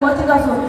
我就告诉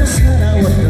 just had our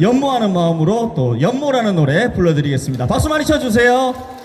연모하는 마음으로 또 연모라는 노래 불러드리겠습니다. 박수 많이 쳐주세요.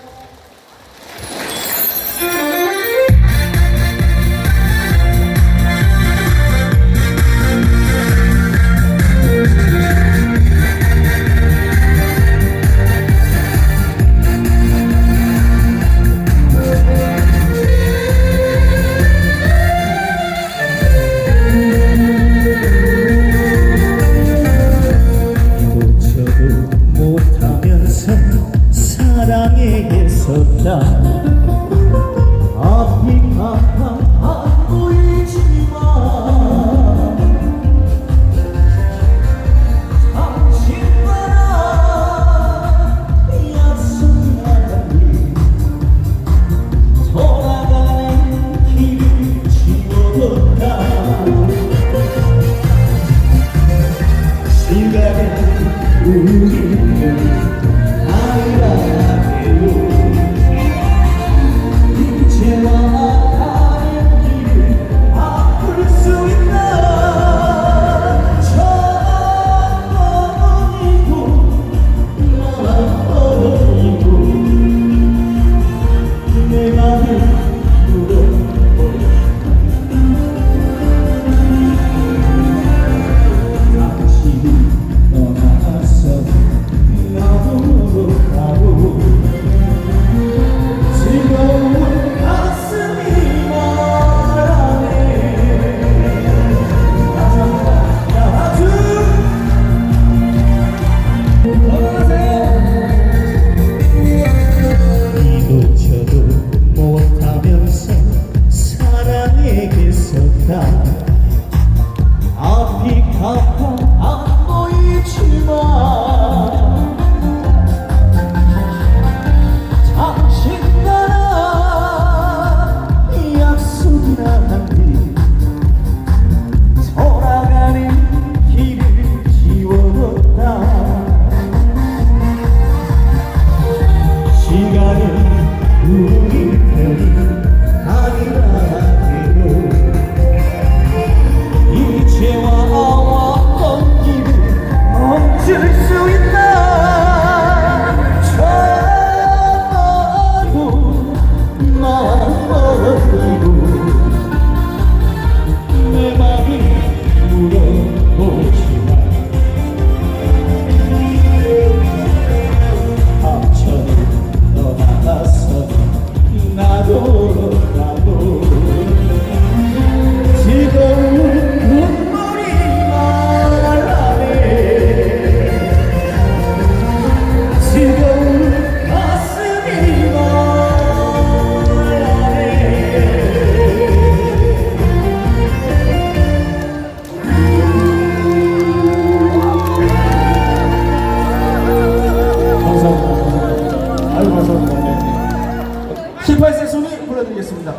18세 소리 불러드리겠습니다.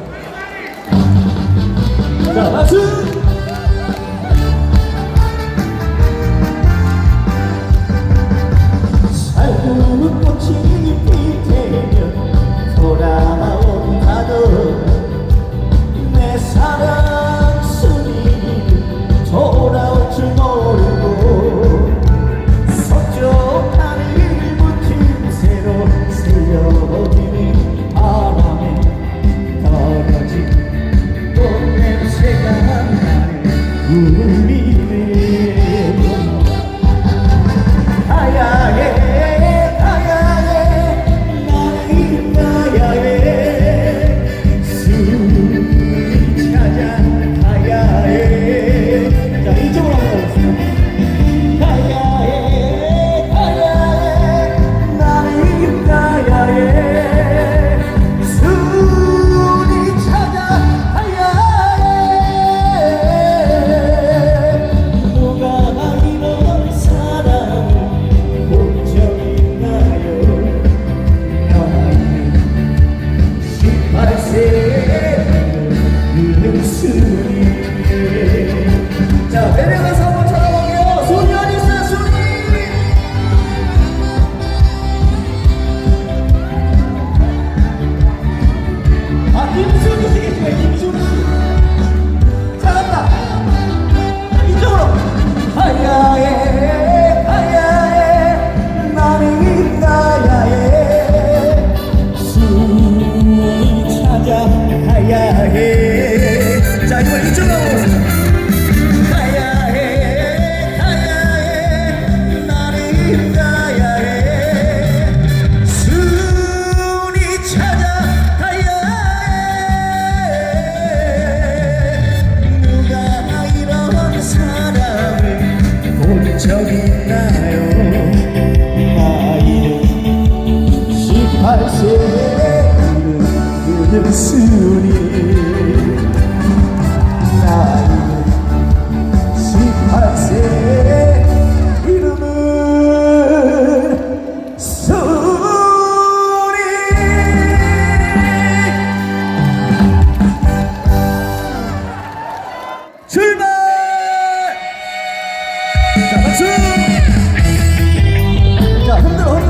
자, 박수! Thank you. 자, 흔들어, 흔들어.